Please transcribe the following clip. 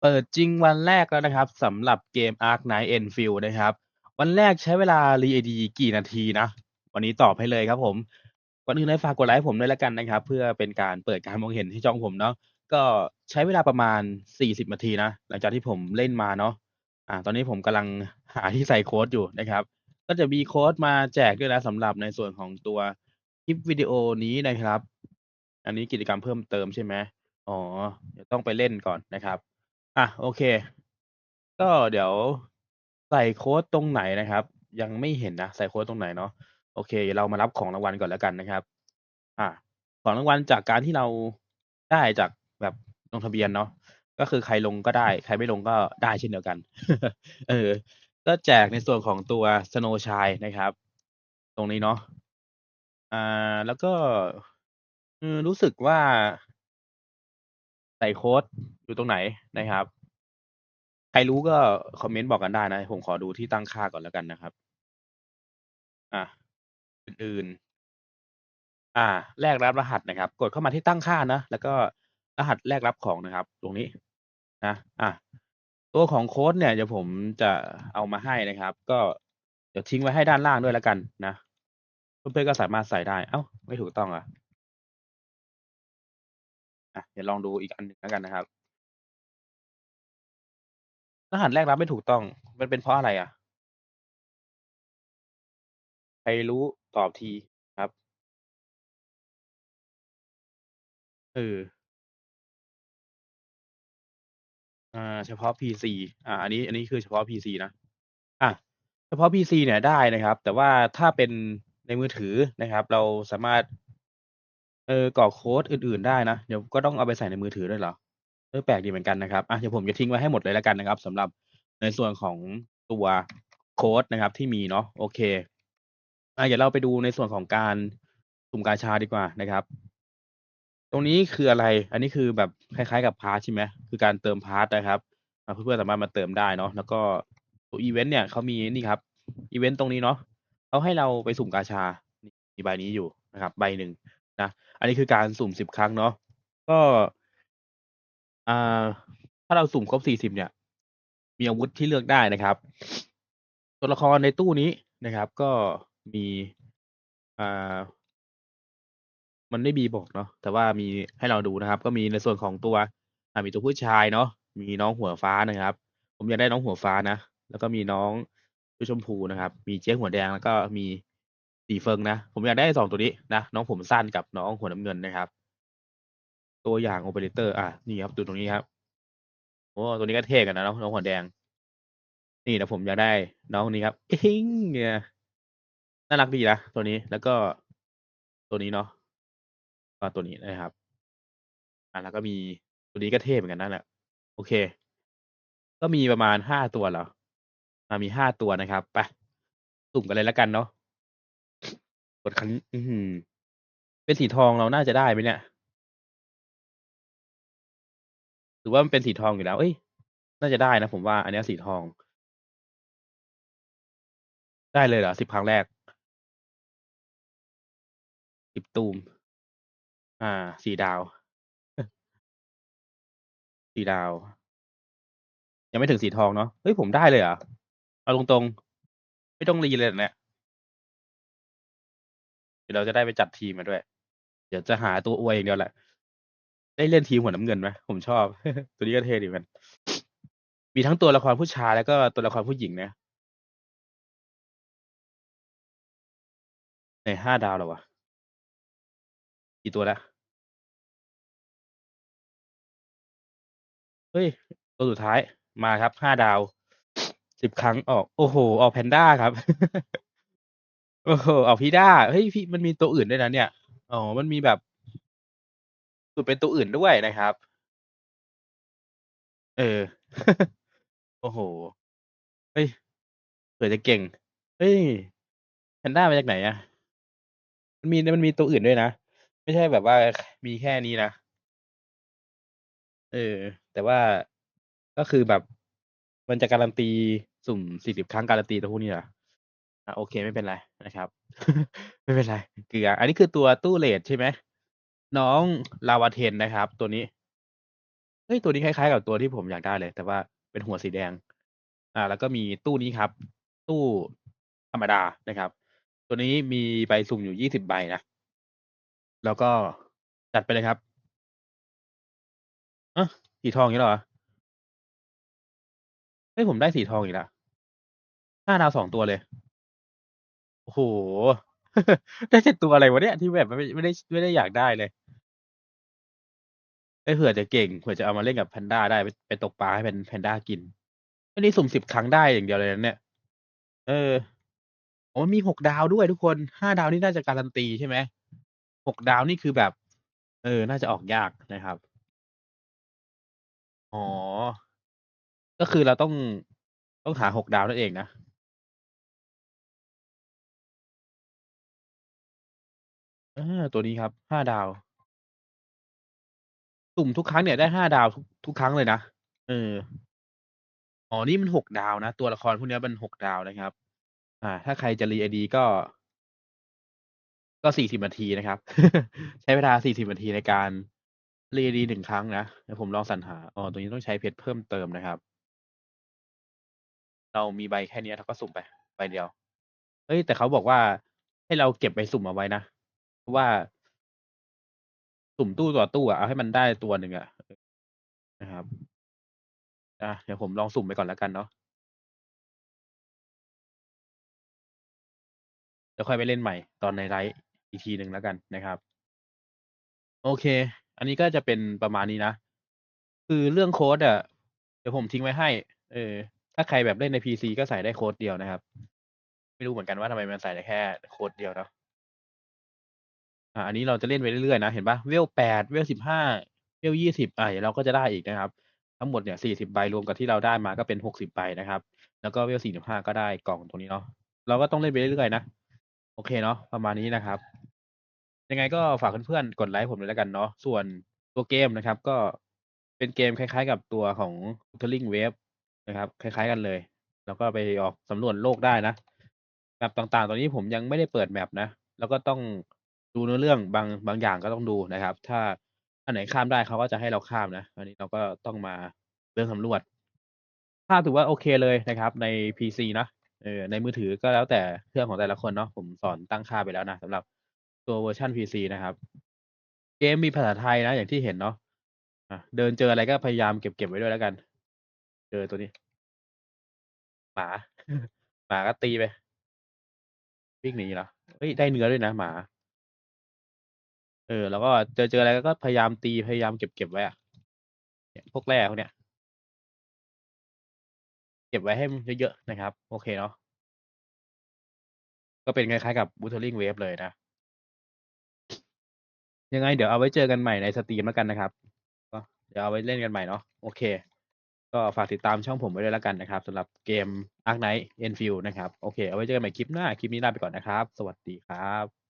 เปิดจริงวันแรกแล้วนะครับสำหรับเกม Ark Knight Enfield นะครับ วันแรกใช้เวลา re-id กี่นาทีนะ วันนี้ตอบให้เลยครับผม ก่อนอื่นเลยฝากกดไลค์ให้ผมด้วยแล้วกันนะครับ เพื่อเป็นการเปิดการมองเห็นให้ช่องผมเนาะก็ใช้เวลาประมาณ 40 นาทีนะ หลังจากที่ผมเล่นมาเนาะอ่า ตอนนี้ผมกำลังหาที่ใส่โค้ดอยู่นะครับ ก็จะมีโค้ดมาแจกด้วยนะสำหรับในส่วนของตัวคลิปวิดีโอนี้นะครับ อันนี้กิจกรรมเพิ่มเติมใช่ไหมอ๋อเดี๋ยวต้องไปเล่นก่อนนะครับ อะ โอเค ก็เดี๋ยวใส่โค้ดตรงไหนนะครับ ยังไม่เห็นนะ ใส่โค้ดตรงไหนเนาะโอเค เรามารับของรางวัลก่อนแล้วกันนะครับ อะของรางวัลจากการที่เราได้จากแบบลงทะเบียนเนาะก็คือใครลงก็ได้ ใครไม่ลงก็ได้เช่นเดียวกัน เออ ก็แจกในส่วนของตัว Snow Shine นะครับ ตรงนี้เนาะอ่าแล้วก็อืมรู้สึกว่าใส่โค้ด อยู่ตรงไหนนะครับ ใครรู้ก็คอมเมนต์บอกกันได้นะ ผมขอดูที่ตั้งค่าก่อนแล้วกันนะครับ อะอื่นๆ อ่า แลกรับรหัสนะครับ กดเข้ามาที่ตั้งค่านะแล้วก็รหัสแลกรับของนะครับ ตรงนี้นะอะตัวของโค้ดเนี่ยเดี๋ยวผมจะเอามาให้นะครับ ก็เดี๋ยวทิ้งไว้ให้ด้านล่างด้วยแล้วกันนะเพื่อนๆก็สามารถใส่ได้ เอ้า ไม่ถูกต้องเหรอ?อะเดี๋ยวลองดูอีกอันหนึ่งแล้วกันนะครับ รหัสแรกรับไม่ถูกต้อง มันเป็นเพราะอะไรอะ?ใครรู้ตอบทีครับ เออ อา เฉพาะ PC อา อันนี้ อันนี้คือเฉพาะ PC นะอะเฉพาะ PC เนี่ยได้นะครับ แต่ว่าถ้าเป็นในมือถือนะครับ เราสามารถ เออ กรอกโคดอื่น ๆ ได้นะ เดี๋ยวก็ต้องเอาไปใส่ในมือถือด้วยเหรอ? เออ แปลกดีเหมือนกันนะครับ อะ เดี๋ยวผมจะทิ้งไว้ให้หมดเลยแล้วกันนะครับสำหรับในส่วนของตัวโค้ดนะครับที่มีเนาะ โอเคอาเดี๋ยวเราไปดูในส่วนของการสุ่มกาชาดีกว่านะครับ ตรงนี้คืออะไร?อันนี้คือแบบคล้ายๆกับพาสใช่ไหม?คือการเติมพาสนะครับอ่าเพื่อนๆสามารถมาเติมได้เนาะ แล้วก็ตัวอิเวนต์เนี่ยเขามีนี่ครับอิเวนต์ตรงนี้เนาะเขาให้เราไปสุ่มกาชา มีใบนี้อยู่นะครับ ใบหนึ่งนะ อันนี้คือการสุ่ม10ครั้งเนาะ ก็ อ่า ถ้าเราสุ่มครบ 40 เนี่ย มีอาวุธที่เลือกได้นะครับ ตัวละครในตู้นี้นะครับ ก็มีอ่า มันไม่มีบอกเนาะแต่ว่ามีให้เราดูนะครับ ก็มีในส่วนของตัวอ่ามีตัวผู้ชายเนาะมีน้องหัวฟ้านะครับ ผมอยากได้น้องหัวฟ้านะแล้วก็มีน้องชุดชมพูนะครับ มีเจ๊หัวแดงแล้วก็มีตีเฟิงนะ ผมอยากได้2ตัวนี้นะ น้องผมสั้นกับน้องหัวน้ำเงินนะครับ ตัวอย่าง Operator อ่านี่ครับดูตรงนี้ครับโอ้ตัวนี้ก็เท่กันนะน้องน้องหัวแดง นี่เดี๋ยวผมอยากได้น้องนี้ครับอิฮิงเนี่ยน่ารักดีนะตัวนี้แล้วก็ตัวนี้เนาะก็ตัวนี้นะครับ อ่าแล้วก็มีตัวนี้ก็เท่เหมือนกันนั่นแหละโอเค ก็มีประมาณ5ตัวเหรอ?อามี5ตัวนะครับไปสุ่มกันเลยแล้วกันเนาะกดครั้งอื้อฮือเป็นสีทองเราน่าจะได้ไหมเนี่ย? รือว่ามันเป็นสีทองอยู่แล้ว เอ๊ยน่าจะได้นะผมว่าอันเนี้ยสีทอง ได้เลยเหรอ10ครั้งแรก?10ตูม อ่า4ดาว4ดาว ยังไม่ถึงสีทองเนาะ เฮ้ย ผมได้เลยเหรอ?เอาตรงๆ ไม่ต้อง re เลยเหรอเนี่ย?เดี๋ยวเราจะได้ไปจัดทีมมาด้วย เดี๋ยวจะหาตัวอวยอย่างเดียวแหละ ได้เล่นทีมหัวน้ำเงินไหม?ผมชอบ ตัวนี้ก็เท่ดีเหมือนกันมีทั้งตัวละครผู้ชายแล้วก็ตัวละครผู้หญิงนะไหน5ดาวเหรอวะ?กี่ตัวแล้ว?เฮ้ย ตัวสุดท้ายมาครับ5ดาว10ครั้งออก โอ้โฮออกแพนด้าครับ โอ้โฮออกพีด้าเฮ้ยพี่มันมีตัวอื่นด้วยนะเนี่ยอ๋อมันมีแบบ สุ่มเป็นตัวอื่นด้วยนะครับ เออ โอ้โฮ เฮ้ย เผื่อจะเก่ง เฮ้ย แพนด้ามาจากไหนอะ?มันมี มันมีตัวอื่นด้วยนะ ไม่ใช่แบบว่า มีแค่นี้นะ เออ แต่ว่า ก็คือแบบ มันจะการันตีสุ่ม 40 ครั้ง การันตีตัวพวกนี้เหรอ?อา โอเค ไม่เป็นไรนะครับ ไม่เป็นไร เกลือ อันนี้คือตัวตู้เรตใช่ไหม? น้อง Lavaten นะครับ ตัวนี้ เฮ้ย ตัวนี้คล้าย ๆ กับตัวที่ผมอยากได้เลย แต่ว่าเป็นหัวสีแดง อ่า แล้วก็มีตู้นี้ครับ ตู้ธรรมดานะครับ ตัวนี้มีใบสุ่มอยู่20ใบนะ แล้วก็จัดไปเลยครับฮะสีทองอีกแล้เหรอ?เฮ้ยผมได้สีทองอีกแล้ว5ดาว2ตัวเลย โอ้โฮ ได้แต่ตัวอะไรวะเนี่ย ที่แบบไม่ไม่ได้ไม่ได้อยากได้เลยเฮ้ยเผื่อจะเก่งเผื่อจะเอามาเล่นกับแพนด้าได้ ไปไปตกปลาให้แพนแพนด้ากิน อันนี้สุ่ม10ครั้งได้อย่างเดียวเลยนะเนี่ย เอออ๋อมี6ดาวด้วยทุกคน5ดาวนี่น่าจะการันตีใช่ไหม?6ดาวนี่คือแบบ เออ น่าจะออกยากนะครับ อ๋อ ก็คือเราต้องต้องหา6ดาวนั่นเองนะ อา ตัวนี้ครับ 5 ดาว สุ่มทุกครั้งเนี่ยได้ 5 ดาวทุก ทุกครั้งเลยนะ เออ อ๋อ นี่มัน 6 ดาวนะ ตัวละครพวกเนี้ยมัน 6 ดาวนะครับ อ่า ถ้าใครจะ re-id ก็ ก็ 40 นาทีนะครับ ใช้เวลา 40 นาทีในการ re-id 1 ครั้งนะ เดี๋ยวผมลองสรรหา อ๋อตัวนี้ต้องใช้เพชรเพิ่มเติมนะครับ เรามีใบแค่เนี้ย เราก็สุ่มไป ใบเดียว เฮ้ย แต่เขาบอกว่าให้เราเก็บใบสุ่มเอาไว้นะ ว่า สุ่มตู้ต่อตู้อะเอาให้มันได้ตัวหนึ่งอะนะครับอาเดี๋ยวผมลองสุ่มไปก่อนแล้วกันเนาะเดี๋ยวค่อยไปเล่นใหม่ตอนในไลฟ์อีกทีหนึ่งแล้วกันนะครับ โอเค อันนี้ก็จะเป็นประมาณนี้นะ คือเรื่องโค้ดอะเดี๋ยวผมทิ้งไว้ให้ เออ ถ้าใครแบบเล่นใน PC ก็ใส่ได้โค้ดเดียวนะครับ ไม่รู้เหมือนกันว่าทำไมมันใส่ได้แค่โค้ดเดียวเนาะ อ่า อันนี้เราจะเล่นไปเรื่อย ๆ นะ เห็นเปล่า เวล 8 เวล 15 เวล 20 อ่า เดี๋ยวเราก็จะได้อีกนะครับ ทั้งหมดเนี่ย 40 ใบ รวมกับที่เราได้มาก็เป็น 60 ใบนะครับ แล้วก็เวล 45 ก็ได้กล่องตรงนี้เนาะ เราก็ต้องเล่นไปเรื่อย ๆ นะ โอเคเนาะ ประมาณนี้นะครับ ยังไงก็ฝากเพื่อน ๆ กดไลก์ผมด้วยแล้วกันเนาะ ส่วนตัวเกมนะครับ ก็เป็นเกมคล้าย ๆ กับตัวของ Wuthering Waves นะครับ คล้าย ๆ กันเลย แล้วก็ไปออกสำรวจโลกได้นะ map ต่างๆ ตอนนี้ผมยังไม่ได้เปิด map นะ แล้วก็ต้อง ดูเนื้อเรื่องบางบางอย่างก็ต้องดูนะครับ ถ้าอันไหนข้ามได้เขาก็จะให้เราข้ามนะ อันนี้เราก็ต้องมาเดินสำรวจ ภาพถือว่าโอเคเลยนะครับ ใน PC นะเออในมือถือก็แล้วแต่เครื่องของแต่ละคนเนาะผมสอนตั้งค่าไปแล้วนะสำหรับตัวเวอร์ชัน PC นะครับ เกมมีภาษาไทยนะ อย่างที่เห็นเนาะะเดินเจออะไรก็พยายามเก็บๆไว้ด้วยแล้วกัน เจอตัวนี้ หมา หมาก็ตีไปวิ่งหนีเหรอ?เฮ้ยได้เนื้อด้วยนะหมา เออ แล้วก็เจอเจออะไรก็พยายามตีพยายามเก็บๆไว้อะเนี่ยพวกแร่พวกเนี้ย เก็บไว้ให้มันเยอะๆนะครับ โอเคเนาะก็เป็นคล้ายๆกับ Wuthering Waves เลยนะ ยังไงเดี๋ยวเอาไว้เจอกันใหม่ในสตรีมแล้วกันนะครับก็เดี๋ยวเอาไว้เล่นกันใหม่เนาะโอเค ก็ฝากติดตามช่องผมไว้ด้วยแล้วกันนะครับสำหรับเกม Ark Night Enfield นะครับ โอเค เอาไว้เจอกันใหม่คลิปหน้า คลิปนี้ลาไปก่อนนะครับ สวัสดีครับ